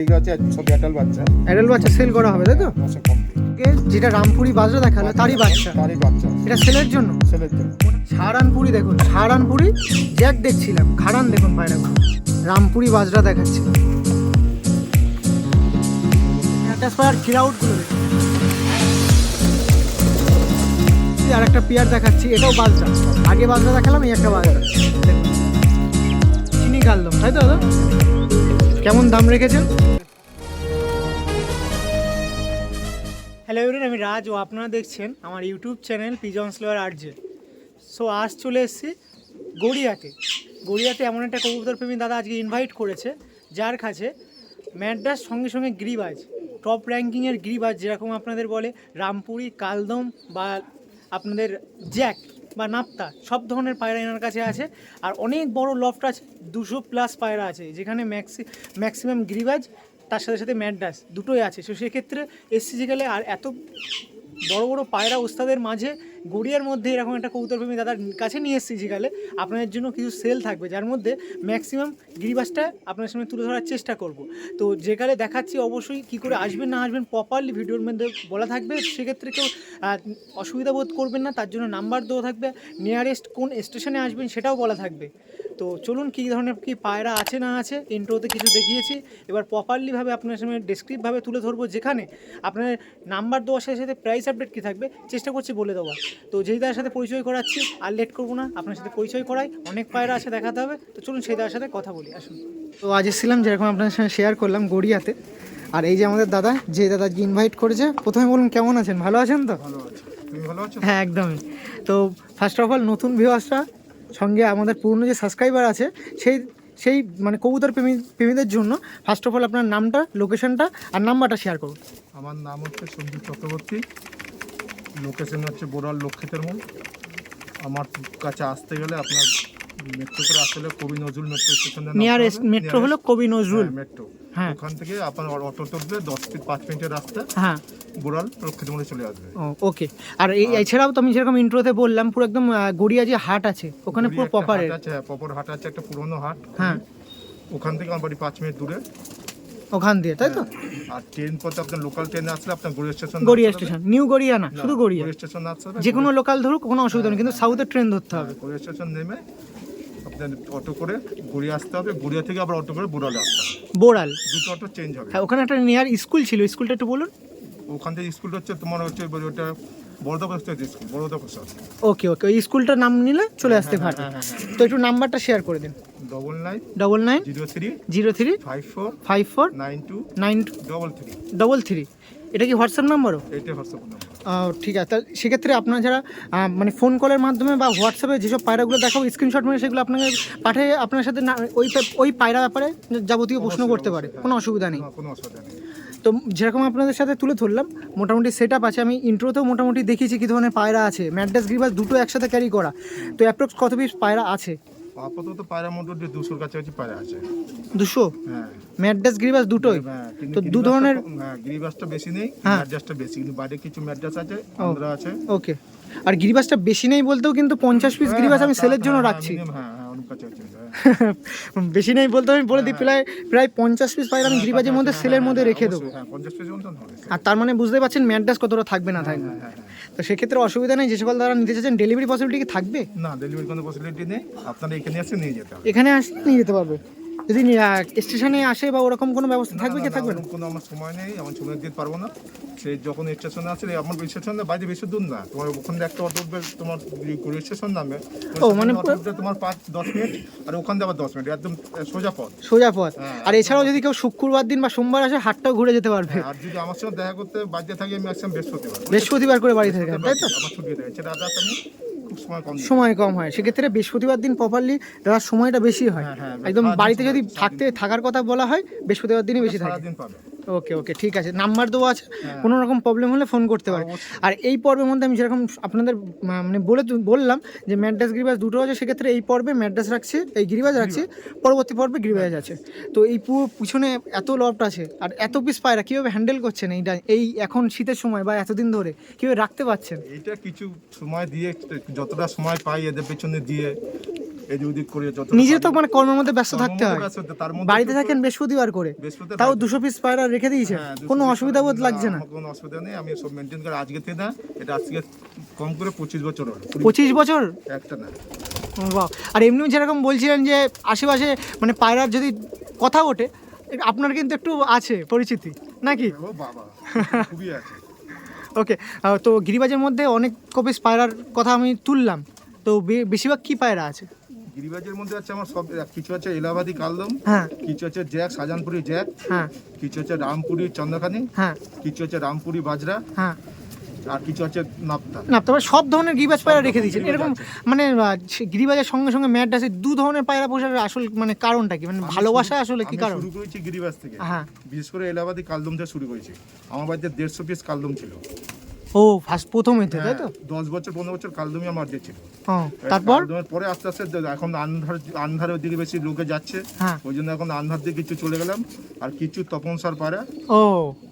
ঠিক আছে সব অ্যাটাল বাচ্চা। অ্যাডাল বাচ্চা সেল করা হবে তাই তো? মাসে কমপ্লিট এ যেটা রামপুরি বাজরা দেখাল তারই বাচ্চা। তারই বাচ্চা। এটা সেলের জন্য? ছেলের জন্য। সাহারানপুরি দেখুন সাহারানপুরি জ্যাক দেখছিলাম খাড়ান দেখুন পায়রাগুলো রামপুরি বাজরা দেখাচ্ছে। দেখুন আর একটা পিয়ার দেখাচ্ছি এটাও বাজরা। আগে বাজরা দেখালাম এই একটা বাজরা। চিনি কালদম তাই তো কেমন দাম রেখেছেন? হ্যালো এভরিন আমি রাজ ও আপনারা দেখছেন আমার YouTube channel pigeon slower RJ. So আজ চলে এসেছি গড়িয়াতে। গড়িয়াতে এমন একটা কবুতর প্রেমী দাদা আজকে ইনভাইট করেছে, যার কাছে ম্যাড্রাস সঙ্গে সঙ্গে গ্রিবাজ টপ র্যাঙ্কিংয়ের গ্রিবাজ যেরকম আপনাদের বলে রামপুরি, কালদম বা আপনাদের জ্যাক বা নাপ্তা, সব ধরনের পায়রা এনার কাছে আছে। আর অনেক বড় লফট আছে, দুশো প্লাস পায়রা আছে, যেখানে ম্যাক্সি ম্যাক্সিমাম গ্রিবাজ তার সাথে সাথে ম্যাড্রাস দুটোই আছে। তো সেক্ষেত্রে এসসি গেলে আর এত বড় বড় পায়রা ওস্তাদের মাঝে গড়িয়ার মধ্যে এরকম একটা কৌতরপ্রেমী দাদার কাছে নিয়ে এসেছি জিগালে আপনাদের জন্য কিছু সেল থাকবে, যার মধ্যে ম্যাক্সিমাম গিরিবাসটা আপনার সামনে তুলে ধরার চেষ্টা করব। তো, যেকালে দেখাচ্ছি অবশ্যই কি করে আসবেন না আসবেন প্রপারলি ভিডিওর মধ্যে বলা থাকবে। সেক্ষেত্রে কেউ অসুবিধা বোধ করবেন না, তার জন্য নাম্বার দেওয়া থাকবে। নিয়ারেস্ট কোন স্টেশনে আসবেন সেটাও বলা থাকবে। তো চলুন কী ধরনের কি পায়রা আছে না আছে ইন্ট্রোতে কিছু দেখিয়েছি। এবার প্রপারলিভাবে আপনার সামনে ডেসক্রিপভাবে তুলে ধরবো যেখানে। আপনার নাম্বার দেওয়ার সাথে সাথে প্রাইস আপডেট কী থাকবে চেষ্টা করছি বলে দেওয়া তো যেই দাদার সাথে পরিচয় করাচ্ছি আর লেট করব না আপনার সাথে পরিচয় করাই। অনেক পায়রা আছে দেখাতে হবে। তো চলুন সেই দাদার সাথে কথা বলি আসুন। তো আজ এসেছিলাম যেরকম আপনার সঙ্গে শেয়ার করলাম গড়িয়াতে। আর এই যে আমাদের দাদা যে দাদা ইনভাইট করেছে প্রথমে বলুন কেমন আছেন? ভালো আছেন তো? ভালো আছে। তুমি ভালো আছো? হ্যাঁ একদমই। তো ফার্স্ট অফ অল নতুন ভিউ ভিউয়ার্সরা সঙ্গে আমাদের পুরনো যে সাবস্ক্রাইবার আছে সেই সেই মানে কবুতর প্রেমী প্রেমীদের জন্য ফার্স্ট অফ অল আপনার নামটা লোকেশনটা আর নাম্বারটা শেয়ার করুন। আমার নাম হচ্ছে সঞ্জু চক্রবর্তী। লোকেশন হচ্ছে বোরাল লক্ষ্মীতের মূল আমার কাছে আসতে গেলে আপনার মেট্রো করে আসলে কবি নজরুল মেট্রো স্টেশনে নিয়ারেস্ট মেট্রো হলো কবি নজরুল। মেট্রো হ্যাঁ। ওখান থেকে আপনার অটো তুলবে দশ মিনিট পাঁচ মিনিটের রাস্তা। হ্যাঁ। বোরাল লক্ষ্মীতে মূলে চলে আসবে। ও ওকে আর এই এছাড়াও তো আমি যেরকম ইন্ট্রোতে বললাম পুরো একদম গড়িয়া যে হাট আছে ওখানে পুরো প্রপারের আছে প্রপার হাট আছে একটা পুরনো হাট। হ্যাঁ। ওখান থেকে আমার বাড়ি পাঁচ মিনিট দূরে। ওখান দিয়ে তাই তো? আর ট্রেন পথে আপনার লোকাল ট্রেনে আসলে আপনার Garia station Garia station new Garia না শুধু গড়িয়া। স্টেশন আসতে যে কোনো লোকাল ধরুক কোনো অসুবিধা নেই কিন্তু সাউথের ট্রেন ধরতে হবে। গড়িয়া স্টেশন নেমে আপনার অটো করে গড়িয়া আসতে হবে। গড়িয়া থেকে আবার অটো করে বোরালে আসতে হবে। বোড়াল। দুটো অটো চেঞ্জ হবে। হ্যাঁ ওখানে একটা নিয়ার স্কুল ছিল স্কুলটা একটু বলুন। ওখান থেকে স্কুলটা হচ্ছে তোমার হচ্ছে ওটা বড়দা প্রসাদ স্কুল বড়দা প্রসাদ ওকে ওকে ওই স্কুলটার নাম নিলে চলে আসতে পারে হ্যাঁ হ্যাঁ তো একটু নাম্বারটা শেয়ার করে দিন। Double nine double nine zero three zero three five four five four nine two nine double three double three এটা কি হোয়াটসঅ্যাপ নাম্বারও হোয়াটসঅ্যাপ নাম্বার ঠিক আছে। তাহলে সেক্ষেত্রে আপনারা যারা মানে ফোন কলের মাধ্যমে বা হোয়াটসঅ্যাপে যেসব পায়রাগুলো দেখাবো স্ক্রিনশট মেরে সেগুলো আপনাকে পাঠিয়ে আপনার সাথে ওই ওই পায়রা ব্যাপারে যাবতীয় প্রশ্ন করতে পারে। কোনো অসুবিধা নেই। কোনো অসুবিধা নেই। তো যেরকম আপনাদের সাথে তুলে ধরলাম মোটামুটি সেট আপ আছে। আমি ইন্ট্রোতেও মোটামুটি দেখিয়েছি কী ধরনের পায়রা আছে। ম্যাড্রাস গ্রিবাস দুটো একসাথে ক্যারি করা। তো অ্যাপ্রক্স কত পিস পায়রা আছে? আপাতত পায়রা মোটামুটি দুশোর কাছাকাছি পায়রা আছে। দুশো? হ্যাঁ। ম্যাড্রাস গ্রিবাস দুটোই? হ্যাঁ, তো দু ধরনের হ্যাঁ বেশি নেই হ্যাঁ। ম্যাড্রাসটা বেশি। কিন্তু বাইরে কিছু ম্যাড্রাস আছে আন্ধ্রা আছে। ওকে আর গিরিবাসটা বেশি নেই বলতেও কিন্তু পঞ্চাশ পিস গিরিবাস আমি সেলের জন্য রাখছি। হ্যাঁ হ্যাঁ হ্যাঁ হ্যাঁ। বেশি নেই বলতে আমি বলে দিই প্রায় প্রায় পঞ্চাশ পিস পাইলে আমি গিরিবাজের মধ্যে সেলের মধ্যে রেখে দেবো। হ্যাঁ আর তার মানে বুঝতে পারছেন ম্যাড্রাস কতটা থাকবে না থাকবে। হ্যাঁ হ্যাঁ হ্যাঁ। তো সেক্ষেত্রে অসুবিধা নেই যে সকল দ্বারা নিতে চাচ্ছেন ডেলিভারি পসিবিলিটি কি থাকবে? না ডেলিভারি কোনো পসিবিলিটি নেই আপনারা এখানে আসে নিয়ে যেতে হবে। এখানে আসলে নিয়ে যেতে পারবে। যদি স্টেশনে আসে বা ওরকম কোনো ব্যবস্থা থাকবে কি থাকবে না কোনো আমার সময় নেই আমার সময় দিতে পারব না। সে যখন স্টেশনে আসে আমার স্টেশনে বাইরে বেশি দূর না। তোমার ওখানে একটা অটো উঠবে তোমার ঘুরে স্টেশন নামে। ও, মানে তোমার পাঁচ দশ মিনিট আর ওখান থেকে আবার দশ মিনিট একদম সোজা পথ। সোজা পথ। হ্যাঁ, আর এছাড়াও যদি কেউ শুক্রবার দিন বা সোমবার আসে হাটটাও ঘুরে যেতে পারবে। আর যদি আমার সঙ্গে দেখা করতে বাড়িতে থাকি আমি ম্যাক্সিমাম বৃহস্পতিবার। বৃহস্পতিবার করে বাড়ি থেকে তাই তো? আমার ছুটি থাকে সেটা আমি সময় কম হয়। সেক্ষেত্রে বৃহস্পতিবার দিন প্রপারলি দেওয়ার সময়টা বেশি হয়। হ্যাঁ, হ্যাঁ, একদম বাড়িতে যদি থাকতে থাকার কথা বলা হয় বৃহস্পতিবার দিনই বেশি থাকে। ওকে ওকে ঠিক আছে। নাম্বার দেওয়া আছে কোনো রকম প্রবলেম হলে ফোন করতে পারে। আর এই পর্বের মধ্যে আমি যেরকম আপনাদের মানে বলে বললাম যে ম্যাড্রাস গিরিবাজ দুটো আছে সেক্ষেত্রে এই পর্বে ম্যাড্রাস রাখছে এই গিরিবাজ রাখছে পরবর্তী পর্বে গিরিবাজ আছে। তো এই পুরো পিছনে এত লফট আছে আর এত পিস পায়রা কীভাবে হ্যান্ডেল করছেন এইটা এই এখন শীতের সময় বা এতদিন ধরে কীভাবে রাখতে পারছেন? এইটা কিছু সময় দিয়ে যতটা সময় পাই এদের পেছনে দিয়ে এদিক ওদিক করে যত নিজে তো মানে কর্মের মধ্যে ব্যস্ত থাকতে হয়। বাড়িতে থাকেন বৃহস্পতিবার করে। তাও দুশো পিস পায়রা রেখে দিয়েছে। হ্যাঁ, কোনো অসুবিধা বোধ লাগছে না। কোনো অসুবিধা নেই আমি সব মেনটেন করে। আজকে থেকে না এটা আজকে কম করে পঁচিশ বছর পঁচিশ বছর? একটা না। আর এমনি যেরকম বলছিলেন যে আশেপাশে মানে পায়রার যদি কথা ওঠে আপনার কিন্তু একটু আছে পরিচিতি নাকি? ও বাবা খুবই আছে। ওকে তো গিরিবাজের মধ্যে অনেক কপিস পায়রার কথা আমি তুললাম। তো বেশিরভাগ কি পায়রা আছে? গিরিবাজের মধ্যে আছে আমার সব কিছু আছে এলাহাবাদি কালদম হ্যাঁ। কিছু আছে জ্যাক শাহজাহানপুরি জ্যাক হ্যাঁ। কিছু হচ্ছে রামপুরি চন্দ্রখানি হ্যাঁ। কিছু হচ্ছে রামপুরি বাজরা হ্যাঁ। আর কিছু হচ্ছে নাপ্তা। না তারপরে সব ধরনের গিরিবাজ পায়রা রেখে দিয়েছেন। এরকম মানে গিরিবাজের সঙ্গে সঙ্গে ম্যাট আছে দু ধরনের পায়রা পোষার আসল মানে কারণটা কি? মানে ভালোবাসা আসলে কি কারণ? শুরু করেছি গিরিবাজ থেকে। হ্যাঁ। বিশেষ করে এলাহাবাদি কালদম থেকে শুরু করেছি। আমার বাড়িতে দেড়শো পিস কালদম ছিল। ও ফার্স্ট প্রথম এতে তাই তো? হ্যাঁ, দশ বছর পনেরো বছর কালদমই আমার বাড়িতে ছিল তারপর? পরে আস্তে আস্তে এখন আন্ধার আন্ধারের দিকে বেশি লোকে যাচ্ছে। হ্যাঁ। ওই জন্য এখন আন্ধার দিকে কিছু চলে গেলাম। আর কিছু তপন সার পাড়া ও।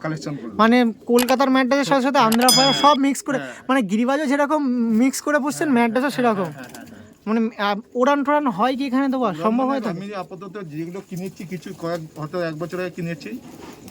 কালেকশন করলাম। মানে কলকাতার ম্যাড্রাসের সাথে সাথে আন্ধ্রা পায়রা সব মিক্স করে হ্যাঁ। মানে গিরিবাজও যেরকম মিক্স করে পড়ছেন ম্যাড্রাসও সেরকম হ্যাঁ হ্যাঁ হ্যাঁ মানে ওড়ান টোড়ান হয় কি এখানে? দেওয়া সম্ভব হয় তো? আমি আপাতত যেগুলো কিনেছি কিছু কয়েক হয়তো এক বছর আগে কিনেছি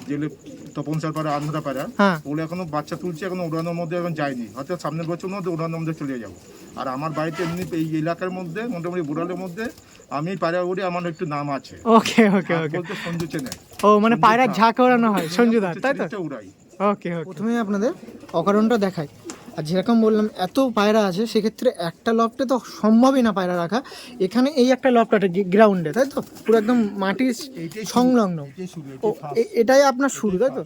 যেগুলো তপন সার পাড়া আন্ধ্রা পাড়া হ্যাঁ। ওগুলো এখনও বাচ্চা তুলছে এখনও উড়ানোর মধ্যে এখন যায়নি। হয়তো সামনের বছর মধ্যে উড়ানোর মধ্যে চলে যাব। আর আমার বাড়িতে এমনি এই এলাকার মধ্যে মোটামুটি বুড়ালের মধ্যে আমি পায়রা উড়ে আমার একটু নাম আছে। ওকে ওকে ওকে। বলতে সঞ্জু চেনে। ও মানে পায়রার ঝাঁক ওড়ানো হয় সঞ্জুদার তাই তো? উড়াই। ওকে ওকে। প্রথমে আপনাদের অকারণটা দেখাই। আর যেরকম বললাম এত পায়রা আছে সেক্ষেত্রে একটা লফটে তো সম্ভবই না পায়রা রাখা। এখানে এই একটা লফট আছে গ্রাউন্ডে তাই তো? পুরো একদম মাটির সংলগ্ন। এটাই আপনার শুরু তাই তো?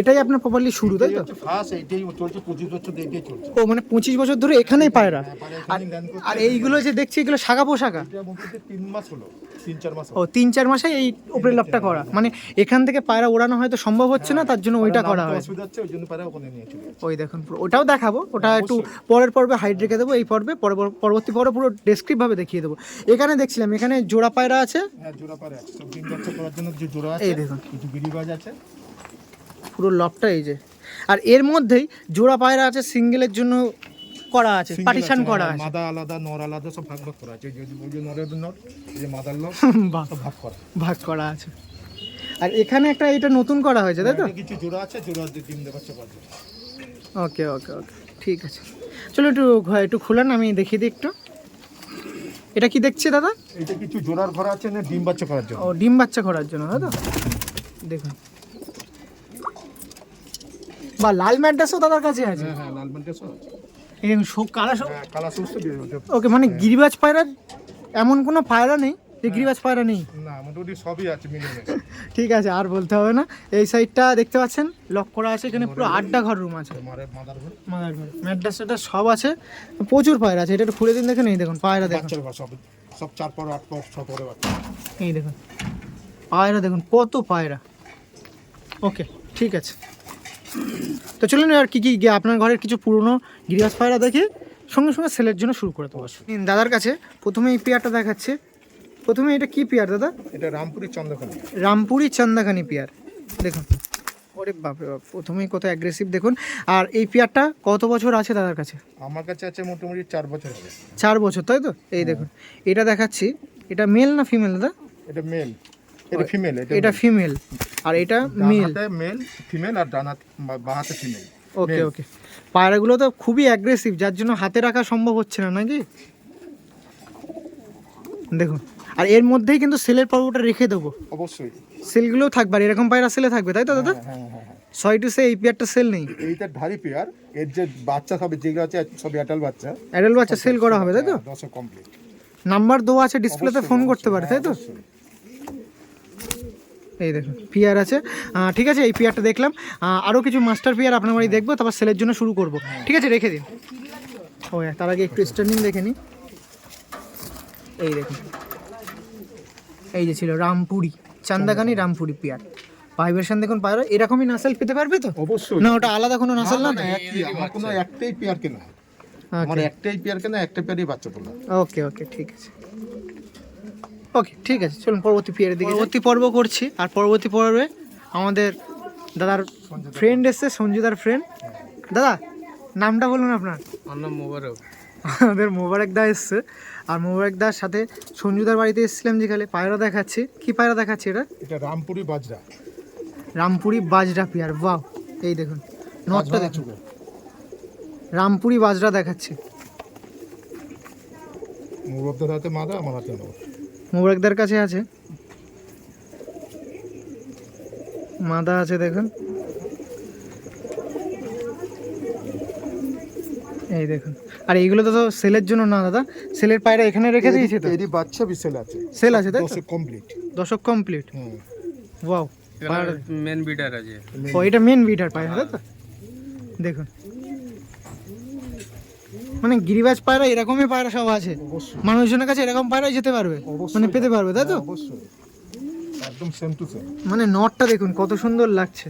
এটাই আপনার প্রপারলি শুরু তাই তো? ও মানে পঁচিশ বছর ধরে এখানেই পায়রা। পায়রা আর এইগুলো যে দেখছি এগুলো শাখা পোশাকা মোটামুটি তিন মাস হলো। ও তিন চার মাসে এই উপরের লফটা করা। মানে এখান থেকে পায়রা ওড়ানো হয়তো সম্ভব হচ্ছে না তার জন্য ওইটা করা হয়। ওই দেখুন ওটাও দেখাবো ওটা একটু পরের পর্বে হাইট রেখে দেবো এই পর্বে পরবর- পরবর্তী পর্বে পুরো ডেসক্রিপ ভাবে দেখিয়ে দেবো। এখানে দেখছিলাম এখানে জোড়া পায়রা আছে। হ্যাঁ এই দেখুন। পুরো লফটা এই যে। আর এর মধ্যেই জোড়া পায়রা আছে সিঙ্গেলের জন্য করা আছে পার্টিশন করা হ্যাঁ, আছে। মাদা আলাদা নর আলাদা সব ভাগ ভাগ করা আছে। ওই যে নরের নর এই যে মাদার নর ভাগ করা। ভাগ করা আছে। আর এখানে একটা এটা নতুন করা হয়েছে তাই তো? কিছু জোড়া আছে জোড়া ডিম দেওয়ার। ওকে ওকে ওকে ঠিক আছে। চলো একটু একটু খুলেন আমি দেখিয়ে দিই একটু। এটা কি দেখছি দাদা? এটা কিছু জোড়ার ঘর আছে না ডিম বাচ্চা করার জন্য? ও ডিম বাচ্চা করার জন্য তাই তো? দেখুন। বা লাল ম্যাড্রাসও দাদার কাছে আছে? হ্যাঁ হ্যাঁ লাল মানটা আছে। হ্যাঁ ওকে মানে গিরিবাজ পায়রার এমন কোনো পায়রা নেই? যে গিরিবাজ পায়রা নেই? না মোটামুটি সবই আছে ঠিক আছে আর বলতে হবে না। এই সাইডটা দেখতে পাচ্ছেন? লক করা আছে এখানে পুরো আড্ডা ঘর রুম আছে ম্যাড্রাস এটা সব আছে। প্রচুর পায়রা আছে এটা একটু খুলে দিন দেখুন এই দেখুন পায়রা দেখুন। সব সব চার পর আট পর ছ পরে এই দেখুন পায়রা দেখুন কত পায়রা। ওকে ঠিক আছে। তো চলুন আর কি কি আপনার ঘরের কিছু পুরনো গিরিবাজ পায়রা দেখে সঙ্গে সঙ্গে সেলের জন্য শুরু করে দেবো। দাদার কাছে প্রথমে এই পেয়ারটা দেখাচ্ছে। প্রথমে এটা কি পেয়ার দাদা? এটা রামপুরি চন্দ্রখানি। রামপুরি চান্দাখানি পেয়ার। দেখুন। ওরে বাপরে বাপ প্রথমেই কত অ্যাগ্রেসিভ দেখুন। আর এই পেয়ারটা কত বছর আছে দাদার কাছে? আমার কাছে আছে মোটামুটি চার বছর চার বছর তাই তো? এই দেখুন। এটা দেখাচ্ছি। এটা মেল না ফিমেল দাদা? এটা মেল এটা ফিমেল এটা ফিমেল আর এটা মেল মেল ফিমেল আর ডান হাত বা- বাঁ হাতে ফিমেল ওকে ওকে পায়রাগুলো তো খুবই অ্যাগ্রেসিভ যার জন্য হাতে রাখা সম্ভব হচ্ছে না নাকি? দেখুন। আর এর মধ্যেই কিন্তু সেলের পর্বটা রেখে দেবো। অবশ্যই। সেলগুলোও থাকবে আর এরকম পায়রা সেলে থাকবে তাই তো দাদা? হ্যাঁ হ্যাঁ হ্যাঁ ছয় টু সে এই পেয়ারটা সেল নেই। এইটা ধারি পেয়ার এর যে বাচ্চা সব যেগুলো আছে সব অ্যাটাল বাচ্চা। অ্যাডাল্ট বাচ্চা সেল করা হবে তাই তো? দশ কমপ্লিট নাম্বার দেওয়া আছে ডিসপ্লেতে ফোন করতে পারে তাই তো? এই দেখুন পিয়ার আছে। ঠিক আছে এই পিয়ারটা দেখলাম। আরও কিছু মাস্টার পিয়ার আপনার বাড়ি দেখব তারপর সেলের জন্য শুরু করব। ঠিক আছে রেখে দিন। ও হ্যাঁ, তার আগে একটু স্ট্যান্ডিং দেখে নিই এই দেখুন। এই যে ছিল রামপুরি চান্দাগানি রামপুরি পিয়ার। ভাইব্রেশন দেখুন পায়রা এরকমই নাসেল পেতে পারবে তো? অবশ্যই। না ওটা আলাদা কোনো নাসেল না? আমার কোনো একটাই পেয়ার কেনা। আমার একটাই পেয়ার কেনা একটা পেয়ারই বাচ্চা তোলা। ওকে ওকে ঠিক আছে। ওকে ঠিক আছে চলুন পরবর্তী পিয়ারের দিকে পরবর্তী পর্ব করছি আর পরবর্তী পর্বে আমাদের দাদার ফ্রেন্ড এসছে সঞ্জুদার ফ্রেন্ড দাদা নামটা বলুন আপনার। আমার নাম মোবারক। আমাদের মোবারক দা এসছে আর মোবারক দার সাথে সঞ্জুদার বাড়িতে এসেছিলাম যেখানে পায়রা দেখাচ্ছি। কি পায়রা দেখাচ্ছি এটা? এটা রামপুরি বাজরা। রামপুরি বাজরা পিয়ার বাহ এই দেখুন নটটা দেখুন। রামপুরি বাজরা দেখাচ্ছি। মুরব্বদের হাতে মাদা আমার হাতে নর মোবারকদার কাছে আছে। মাদা আছে দেখুন। এই দেখুন। আর এইগুলো তো সেলের জন্য না দাদা। সেলের পায়রা এখানে রেখে দিয়েছি তো? এরই বাচ্চা বিসেল আছে। সেল আছে তাই তো? দশে কমপ্লিট দশক কমপ্লিট হুম। ওয়াও মেন বিডার আছে। ও এটা মেন বিটার পায়রা তো? দেখুন। মানে গিরিবাজ পায়রা এরকমই পায়রা সব আছে। মানুষজনের কাছে এরকম পায়রাই যেতে পারবে। মানে পেতে পারবে তাই তো? হ্যাঁ, একদম সেম টু সেম মানে নটটা দেখুন কত সুন্দর লাগছে।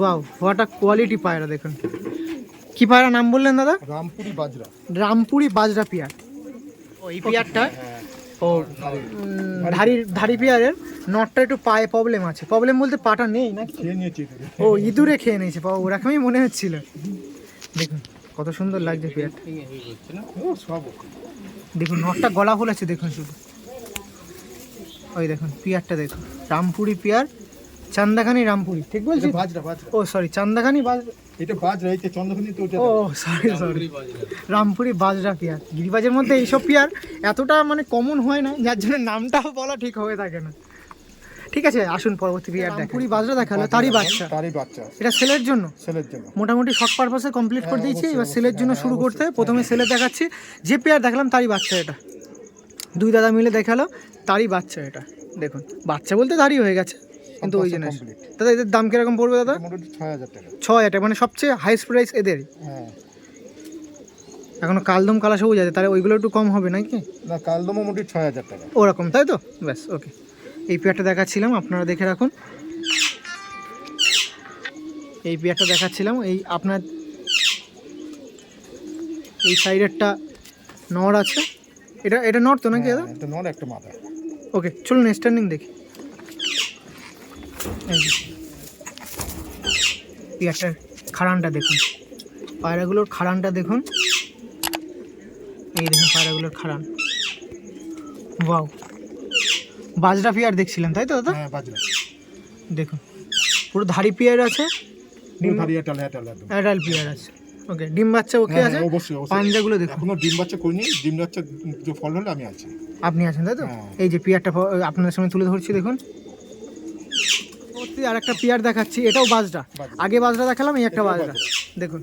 বাও হোয়াট আ কোয়ালিটি পায়রা দেখুন। কি পায়রা নাম বললেন দাদা? রামপুরি বাজরা। রামপুরি বাজরা পিয়ার। ও এই পিয়ারটা? ও উম, ধাড়ি। ধাড়ি পিয়ারের। নটটা একটু পায়ে প্রবলেম আছে। প্রবলেম বলতে পাটা নেই নাকি? খেয়ে নিয়েছি। ও ইঁদুরে খেয়ে নিয়েছে। ওরকমই মনে হচ্ছিল। কত সুন্দর লাগছে পিয়ারটা সব দেখুন নটটা গলা ফুলেছে দেখুন শুধু। ওই দেখুন পিয়ারটা দেখুন। রামপুরি পিয়ার চান্দাখানি রামপুরি ঠিক বলছি? এটা বাজরা বাজরা। ও সরি চান্দাখানি বাজ এটা বাজরা চন্দ্রখানি তো ও সরি সরি রামপুরি বাজরা। পিয়ার গিরিবাজের মধ্যে এইসব পিয়ার এতটা মানে কমন হয় না যার জন্য নামটাও বলা ঠিক হয়ে থাকে না। ঠিক আছে আসুন পরবর্তী পিয়ার রামপুরি বাজরা দেখাল তারই বাচ্চা। তারই বাচ্চা। এটা সেলের জন্য? ছেলের জন্য। মোটামুটি শর্ট পারপাসে কমপ্লিট করে দিয়েছি এবার সেলের জন্য শুরু করতে হবে। প্রথমে সেলে দেখাচ্ছি যে পেয়ার দেখালাম তারই বাচ্চা এটা। দুই দাদা মিলে দেখাল তারই বাচ্চা এটা। দেখুন বাচ্চা বলতে দাঁড়ি হয়ে গেছে কিন্তু ওই জন্য দাদা এদের দাম কীরকম পড়বে দাদা? মোটামুটি ছয় হাজার টাকা। ছয় এটা মানে সবচেয়ে হাইস্ট প্রাইস এদেরই। হ্যাঁ। এখনও কালদম কালা সবুজ আছে তাহলে ওইগুলো একটু কম হবে নাকি? না কালদমও মোটামুটি ছয় হাজার টাকা। ওরকম তাই তো? ব্যাস ওকে এই পেয়ারটা দেখাচ্ছিলাম আপনারা দেখে রাখুন। এই পেয়ারটা দেখাচ্ছিলাম এই আপনার এই সাইডেরটা নর আছে। এটা এটা নর তো নাকি দাদা? হ্যাঁ, একটা নর একটা মাথা। ওকে চলুন স্ট্যান্ডিং দেখি। পেয়ারটার খাড়ানটা দেখুন। পায়রাগুলোর খাড়ানটা দেখুন। এই দেখুন পায়রাগুলোর খাড়ান। ওয়াও। বাজরা পিয়ার দেখছিলাম তাই তো দাদা? হ্যাঁ বাজরা। দেখুন পুরো ধাড়ি পিয়ার আছে। ডিম হারিয়ে টালে টালে একদম। অ্যাডাল পিয়ার আছে। ওকে ডিম বাচ্চা ওকে হ্যাঁ, আছে? হ্যাঁ, অবশ্যই অবশ্যই। পাঞ্জাগুলো দেখুন। এখনও ডিম বাচ্চা করিনি ডিম বাচ্চা যে ফল হলে আমি আছি। আপনি আছেন তাই তো? হ্যাঁ। এই যে পিয়ারটা আপনাদের সামনে তুলে ধরছি দেখুন। আর একটা পিয়ার দেখাচ্ছি এটাও বাজরা। আগে বাজরা দেখালাম এই একটা বাজরা। দেখুন।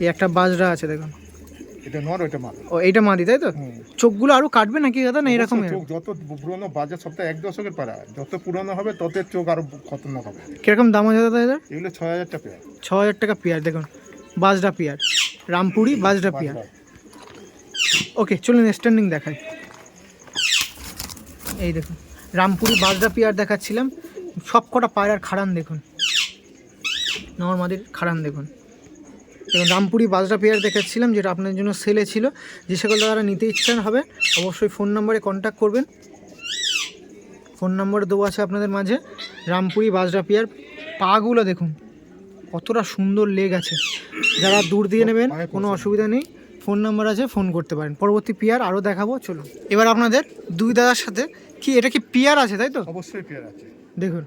এই একটা বাজরা আছে দেখুন। এটা নর ওইটা মাথা ও এইটা মাদি তাই তো? চোখগুলো আরও কাটবে নাকি দাদা না এরকম চোখ যত পুরনো বাজার সপ্তাহে এক দশকের পাড়া যত পুরনো হবে তত চোখ আরও খতরনাক হবে। কীরকম দাম আছে দাদা এদের এগুলো ছয় হাজার টাকা ছ হাজার টাকা পিয়ার দেখুন। বাজরা পিয়ার রামপুরি বাজরা পিয়ার। ওকে চলুন স্ট্যান্ডিং দেখাই। এই দেখুন রামপুরি বাজরা পিয়ার দেখাচ্ছিলাম। সব কটা পায়রার খাড়ান দেখুন। নর্মাদির খাড়ান দেখুন। এবং রামপুরি বাজরা পেয়ার দেখাচ্ছিলাম যেটা আপনার জন্য সেলে ছিল। যে সকল দাদারা নিতে ইচ্ছেন হবে অবশ্যই ফোন নম্বরে কন্ট্যাক্ট করবেন। ফোন নম্বর দেওয়া আছে আপনাদের মাঝে। রামপুরি বাজরা পেয়ার পাগুলো দেখুন কতটা সুন্দর লেগ আছে। যারা দূর দিয়ে নেবেন কোনো অসুবিধা নেই। ফোন নাম্বার আছে ফোন করতে পারেন। পরবর্তী পিয়ার আরও দেখাবো চলুন। এবার আপনাদের দুই দাদার সাথে কি এটা কি পিয়ার আছে তাই তো? অবশ্যই পেয়ার আছে। দেখুন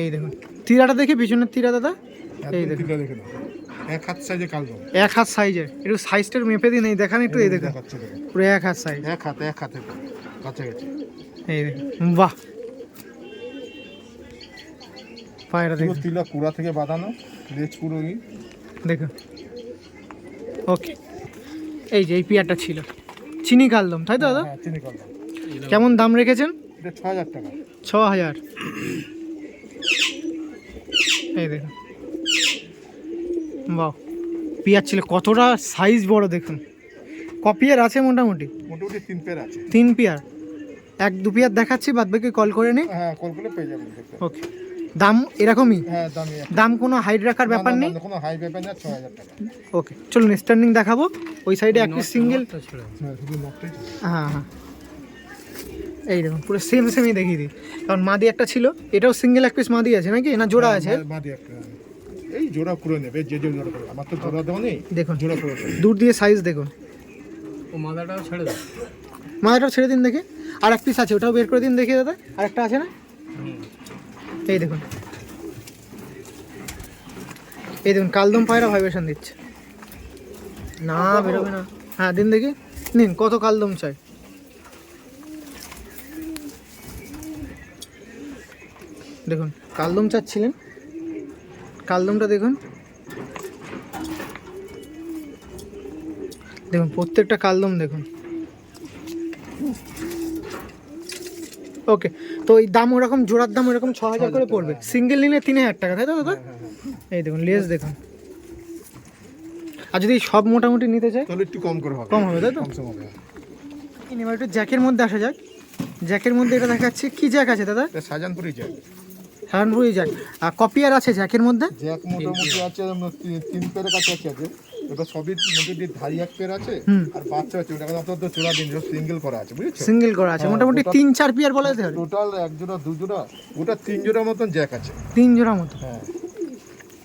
এই দেখুন। তিরাটা দেখি পিছনের তিরা দাদা? এই দেখুন। এক হাত সাইজে কালদম এক হাত সাইজের একটু সাইজটা মেপে দিন এই দেখান একটু এই দেখুন। পুরো এক হাত সাইজ। এক হাত এক হাতে কাছাকাছি। এই বাহ। পায়রা দেখুন। তিলা কুড়া থেকে বাঁধানো লেজ পুরো। দেখুন। ওকে। এই যে এই পিয়ারটা ছিল। চিনি কালদম তাই তো দাদা? হ্যাঁ চিনি কালদম। কেমন দাম রেখেছেন? এটা ছ হাজার টাকা। ছ হাজার। এই দেখুন। বাহ পিয়ার ছিল কতটা সাইজ বড় দেখুন। ক পিয়ার আছে মোটামুটি? মোটামুটি তিন পেয়ার আছে। তিন পিয়ার এক দু পিয়ার দেখাচ্ছি বাদ বাকি কল করে নিই হ্যাঁ কল করলে পেয়ে যাবেন ওকে দাম এরকমই? হ্যাঁ দামি দাম কোনো হাইড রাখার ব্যাপার নেই? না, কোনো হাই ব্যাপার না ছ হাজার টাকা। ওকে চলুন স্ট্যান্ডিং দেখাবো। ওই সাইডে এক পিস সিঙ্গেল হ্যাঁ। হ্যাঁ এই দেখুন পুরো সেম সেমই দেখিয়ে দিই। কারণ মাদি একটা ছিল এটাও সিঙ্গেল এক পিস মাদি আছে নাকি? না জোড়া আছে? হ্যাঁ, বাদে একটা। এই জোড়া করে নেবে যে যে জোড়া করে আমার তো জোড়া দেওয়া নেই দেখুন। জোড়া করে দূর দিয়ে সাইজ দেখুন। ও মাদাটাও ছেড়ে দাও। মাথাটাও ছেড়ে দিন দেখে। আর এক পিস আছে ওটাও বের করে দিন দেখি দাদা। আর একটা আছে না? এই দেখুন। এই দেখুন কালদম পায়রা ভাইব্রেশন দিচ্ছে। না বেরোবে না। হ্যাঁ দিন দেখি। নিন কত কালদম চাই। দেখুন কালদম চাচ্ছিলেন। কালদমটা দেখুন। দেখুন প্রত্যেকটা কালদম দেখুন। ওকে তো এই দাম ওরকম জোড়ার দাম ওরকম ছ হাজার করে পড়বে। সিঙ্গেল নিলে তিন হাজার টাকা তাই তো দাদা? এই দেখুন লেস দেখুন। আর যদি সব মোটামুটি নিতে চাই তাহলে একটু কম করে হবে। কম হবে তাই তো? এবার একটু জ্যাকের মধ্যে আসা যাক। জ্যাকের মধ্যে এটা দেখাচ্ছি। কি জ্যাক আছে দাদা? শাহজাহানপুরি জ্যাক। হারানপুরি জ্যাক। আর কপি আর আছে জ্যাকের মধ্যে? জ্যাক মোটামুটি আছে তিন- পেয়ারের কাছে আছে। এবার সবই মোটামুটি ধারি এক পেয়ার আছে আর বাচ্চা আছে ওটা তো চোরা দিন সিঙ্গেল করা আছে বুঝেছ? সিঙ্গেল করা আছে হ্যাঁ, মোটামুটি তিন চার পিয়ার বলা পারে টোটাল এক জোড়া দু জোড়া ওটা তিন জোড়া মতন জ্যাক আছে। তিন জোড়া মতো হ্যাঁ।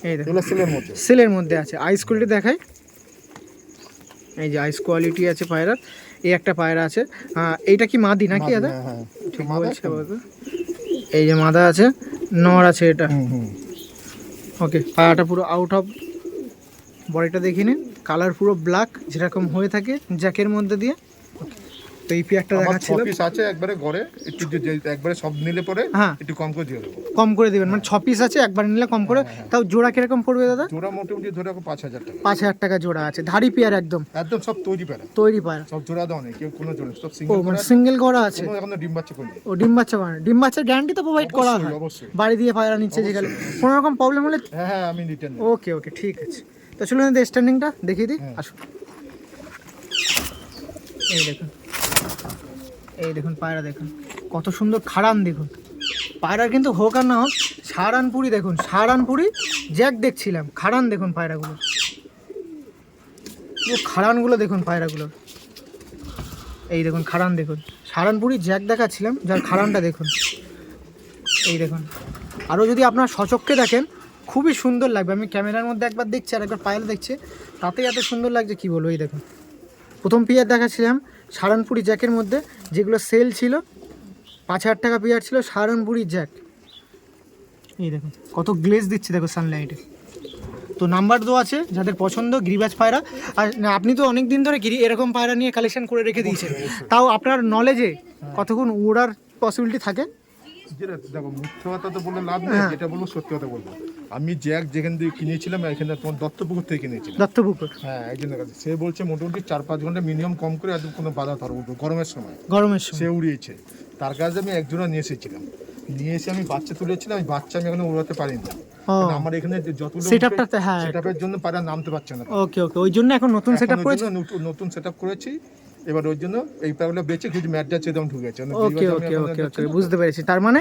এই এগুলো সেলের মধ্যে। সেলের মধ্যে আছে। আইস কোয়ালিটি দেখাই। এই যে আইস কোয়ালিটি আছে পায়রার। এই একটা পায়রা আছে। এইটা কি মাদি নাকি দাদা? হ্যাঁ হ্যাঁ। ঠিক বলছে এই যে মাদা আছে। নর আছে এটা। ওকে পাটা পুরো আউট অফ বডিটা দেখে নিন। কালার পুরো ব্ল্যাক যেরকম হয়ে থাকে জ্যাকের মধ্যে দিয়ে। তো এই পিয়ারটা ছ পিস আছে একবারে গড়ে একটু একবারে সব নিলে পরে হ্যাঁ। একটু কম করে দিয়ে দেবো। কম করে দিবেন মানে ছ পিস আছে একবার নিলে কম করে। তাও জোড়া কীরকম পড়বে দাদা? জোড়া মোটামুটি ধরে রাখো পাঁচ হাজার টাকা। পাঁচ হাজার টাকা জোড়া আছে ধাড়ি পেয়ার একদম। একদম সব তৈরি পেরা তৈরি পায়রা। সব জোড়া দেওয়া নেই কেউ কোনো জোড়া সব সিঙ্গেল মানে সিঙ্গেল করা আছে। এখনও ডিম বাচ্চা করিনি। ও ডিম বাচ্চা বানায় ডিম বাচ্চার গ্যারান্টি তো প্রোভাইড করা হয়। অবশ্যই। বাড়ি দিয়ে পায়রা নিচ্ছে যেখানে কোনো রকম প্রবলেম হলে হ্যাঁ হ্যাঁ আমি রিটার্ন ওকে ওকে ঠিক আছে। তো চলুন স্ট্যান্ডিংটা দেখিয়ে দিই হ্যাঁ। আসুন। এই দেখুন। এই দেখুন, পায়রা দেখুন। কত সুন্দর খাড়ান দেখুন। পায়রার কিন্তু হোক আর না হোক, সারানপুরি দেখুন, সারানপুরি জ্যাক দেখছিলাম। খাড়ান দেখুন পায়রাগুলো। পুরো খাড়ানগুলো দেখুন পায়রাগুলো এই দেখুন, খাড়ান দেখুন। সারানপুরি জ্যাক দেখাচ্ছিলাম, যার খাড়ানটা দেখুন। এই দেখুন। আরও যদি আপনার সচক্ষে দেখেন, খুবই সুন্দর লাগবে। আমি ক্যামেরার মধ্যে একবার দেখছি আর একবার পায়রা দেখছি তাতেই এত সুন্দর লাগছে, কি বলব, এই দেখুন। প্রথম পিয়ার দেখাচ্ছিলাম সারানপুরি জ্যাকের মধ্যে যেগুলো সেল ছিল পাঁচ হাজার টাকা পেয়ার ছিল সারানপুরি জ্যাক। এই দেখুন কত গ্লেজ দিচ্ছে দেখো সানলাইটে তো নাম্বার দেওয়া আছে যাদের পছন্দ গিরিবাজ পায়রা। আর আপনি তো অনেক দিন ধরে গিরি এরকম পায়রা নিয়ে কালেকশন করে রেখে দিয়েছেন। তাও আপনার নলেজে কতক্ষণ উড়ার পসিবিলিটি থাকে? দেখো মিথ্যে কথা তো বলে লাভ নেই হ্যাঁ। যেটা বলব সত্যি কথা বলব। আমি জ্যাক যেখান থেকে কিনেছিলাম এখানে তোমার দত্তপুকুর থেকে কিনেছিলাম। দত্তপুকুর? হ্যাঁ একজনের কাছে। সে বলছে মোটামুটি চার পাঁচ ঘণ্টা মিনিমাম কম করে একদম কোনো বাধা ধরবো গরমের সময়। গরমের সময়। সে উড়িয়েছে। তার কাছে আমি একজোড়া নিয়ে এসেছিলাম। নিয়ে এসে আমি বাচ্চা তুলেছিলাম আমি বাচ্চা আমি এখনও উড়াতে পারিনি। ও। কারণ আমার এখানে যতগুলো সেটআপটাতে হ্যাঁ। সেটআপের জন্য পায়রা নামতে পারছে না। ওকে ওকে ওই জন্য এখন নতুন সেটআপ করেছে? নতুন সেটআপ করেছি। এবার ওই জন্য এই পাগুলো বেঁচে কিছু ম্যাট যাচ্ছে একদম ঢুকেছে ওকে ওকে ওকে ওকে বুঝতে পেরেছি। তার মানে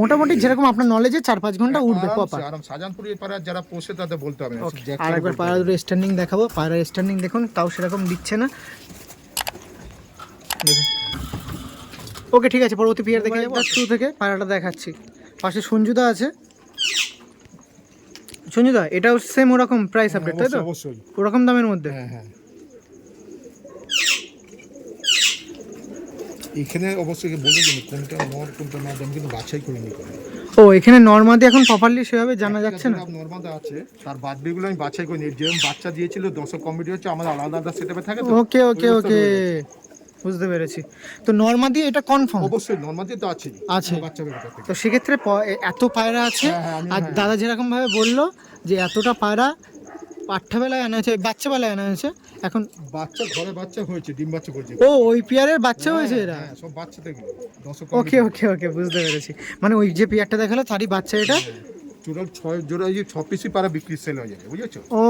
মোটামুটি যেরকম আপনার নলেজে চার পাঁচ ঘণ্টা উঠবে আরাম সাজানপুরি পাড়া যারা পোষে তাদের বলতে হবে আর একবার দুটো স্ট্যান্ডিং দেখাবো। পায়রার স্ট্যান্ডিং দেখুন তাও সেরকম দিচ্ছে না। ওকে ঠিক আছে পরবর্তী পিয়ার দেখে যাব। টু থেকে পায়রাটা দেখাচ্ছি। পাশে সঞ্জুদা আছে। সঞ্জুদা এটাও সেম ওরকম প্রাইস আপডেট তাই তো? ওরকম দামের মধ্যে? হ্যাঁ হ্যাঁ। এখানে অবশ্যই বলে দিন কোনটা নর কোনটা না আমি কিন্তু বাছাই করিনি কোনো। ও এখানে নর্মাদি এখন প্রপারলি সেভাবে জানা যাচ্ছে না? নর্মাদা আছে। তার বাদবিগুলো আমি বাছাই করিনি যেরকম বাচ্চা দিয়েছিল দশক কমিটি হচ্ছে আমার আলাদা আলাদা সেটাপে থাকে তো। ওকে ওকে ওকে। বুঝতে পেরেছি। তো নর্মাদি এটা কনফার্ম অবশ্যই নর্মাদি তো আছে। আছে। তো সেক্ষেত্রে এত পায়রা আছে? হ্যাঁ, হ্যাঁ, আর হ্যাঁ। দাদা যেরকম ভাবে বলল যে এতটা পায়রা পাঠ্যবেলায় আনা হয়েছে বাচ্চাবেলায় আনা হয়েছে। এখন বাচ্চা ঘরে বাচ্চা হয়েছে ডিম বাচ্চা করেছে ও ওই পিয়ারের বাচ্চা হয়েছে এরা? হ্যাঁ সব বাচ্চা থেকে দশক ওকে ওকে ওকে বুঝতে পেরেছি। মানে ওই যে পিয়ারটা দেখাল তারই বাচ্চা এটা? টোটাল ছয় জোড়া এই যে ছ পিসই পারা বিক্রি সেল হয়ে যাবে বুঝেছ? ও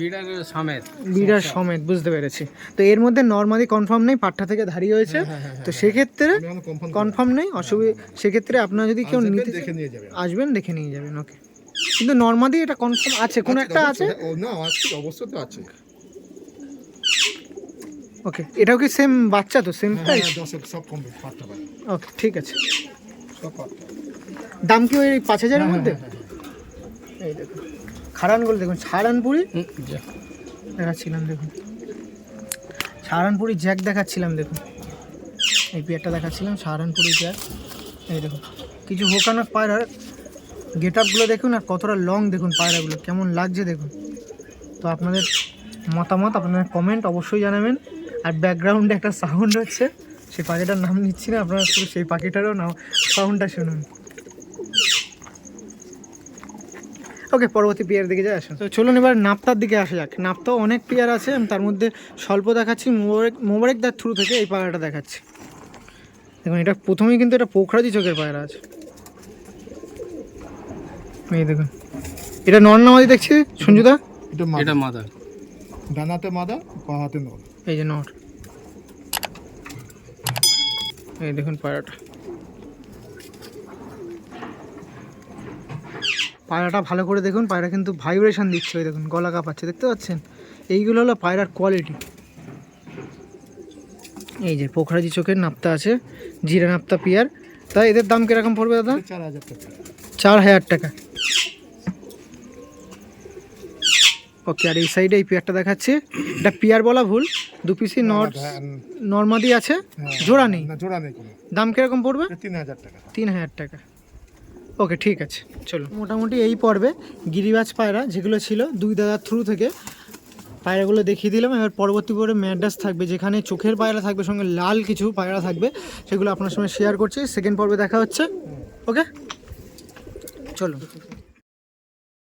বিড়ার সমেত। বিরাট সমেত বুঝতে পেরেছি। তো এর মধ্যে নর্মালি কনফার্ম নেই পাঠ্টা থেকে ধারি হয়েছে। তো সেক্ষেত্রে কনফার্ম কনফার্ম নেই অসুবিধা সেক্ষেত্রে আপনার যদি কেউ নিতে দেখে নিয়ে যাবে আসবেন দেখে নিয়ে যাবেন ওকে কিন্তু নর্মালি এটা কনফার্ম আছে। কোনো একটা আছে? ও না আছে অবশ্যই তো আছে। ওকে এটাও কি সেম বাচ্চা তো? সেম হ্যাঁ, প্রাইস হ্যাঁ, দশক সব কমপ্লিট পাঁচটা পারে ওকে ঠিক আছে। সব পাঁচটা। দাম কি ওই পাঁচ হাজারের মধ্যে? এই দেখুন খারানগুলো দেখুন সারানপুরি। দেখাচ্ছিলাম দেখুন। সাহারানপুরি জ্যাক দেখাচ্ছিলাম দেখুন। এই পেয়ারটা দেখাচ্ছিলাম সাহারানপুরি জ্যাক। এই দেখুন কিছু হোকানো পায়রার গেট আপগুলো দেখুন আর কতটা লং দেখুন পায়রাগুলো, কেমন লাগছে দেখুন। তো আপনাদের মতামত, আপনাদের কমেন্ট অবশ্যই জানাবেন। আর ব্যাকগ্রাউন্ডে একটা সাউন্ড হচ্ছে সেই পাখিটার নাম নিচ্ছি না, আপনারা শুধু সেই পাখিটারও নাম সাউন্ডটা শুনুন। ওকে পরবর্তী পেয়ার দিকে যাই, আসুন। তো চলুন এবার নাপ্তার দিকে আসা যাক। নাপ্তাও অনেক পেয়ার আছে, আমি তার মধ্যে স্বল্প দেখাচ্ছি। মোবারক মোবারকদার থ্রু থেকে এই পায়রাটা দেখাচ্ছি। দেখুন, এটা প্রথমেই কিন্তু এটা পোখরাজি চোখের পায়রা আছে। এই দেখুন। এটা নর্নামাদি দেখছি সঞ্জুদা? এটা এটা মাদা ডানাতে মাদা বা হাতে নর। এই যে নট এই দেখুন পায়রাটা। পায়রাটা ভালো করে দেখুন পায়রা কিন্তু ভাইব্রেশন দিচ্ছে ওই দেখুন গলা কাঁপাচ্ছে দেখতে পাচ্ছেন? এইগুলো হলো পায়রার কোয়ালিটি এই যে পোখরাজি চোখের নাপ্তা আছে জিরা নাপ্তা পিয়ার। তাই এদের দাম কীরকম পড়বে দাদা? চার হাজার টাকা। চার হাজার টাকা। ওকে আর এই সাইডে এই পেয়ারটা দেখাচ্ছে। এটা পিয়ার বলা ভুল দু পিসি নট নর্মাদি আছে জোড়া নেই। জোড়া নেই দাম কীরকম পড়বে? তিন হাজার টাকা। তিন হাজার টাকা। ওকে ঠিক আছে চলো। মোটামুটি এই পর্বে গিরিবাজ পায়রা যেগুলো ছিল দুই দাদার থ্রু থেকে পায়রাগুলো দেখিয়ে দিলাম। এবার পরবর্তী পরে ম্যাডাস থাকবে যেখানে চোখের পায়রা থাকবে সঙ্গে লাল কিছু পায়রা থাকবে সেগুলো আপনার সঙ্গে শেয়ার করছি। সেকেন্ড পর্বে দেখা হচ্ছে ওকে? চলো।